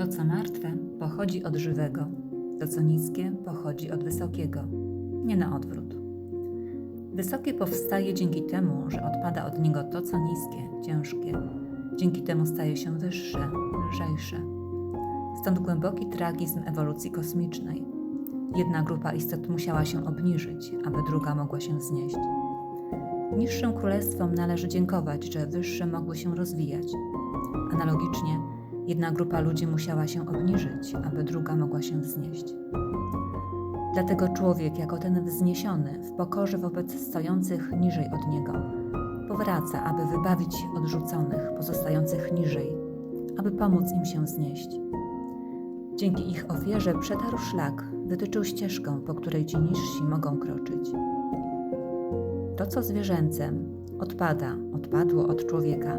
To, co martwe, pochodzi od żywego, to, co niskie, pochodzi od wysokiego, nie na odwrót. Wysokie powstaje dzięki temu, że odpada od niego to, co niskie, ciężkie, dzięki temu staje się wyższe, lżejsze. Stąd głęboki tragizm ewolucji kosmicznej. Jedna grupa istot musiała się obniżyć, aby druga mogła się wznieść. Niższym królestwom należy dziękować, że wyższe mogły się rozwijać. Analogicznie, jedna grupa ludzi musiała się obniżyć, aby druga mogła się wznieść. Dlatego człowiek, jako ten wzniesiony, w pokorze wobec stojących niżej od niego, powraca, aby wybawić odrzuconych, pozostających niżej, aby pomóc im się wznieść. Dzięki ich ofierze przetarł szlak, wytyczył ścieżkę, po której ci niżsi mogą kroczyć. To, co zwierzęce, odpada, odpadło od człowieka,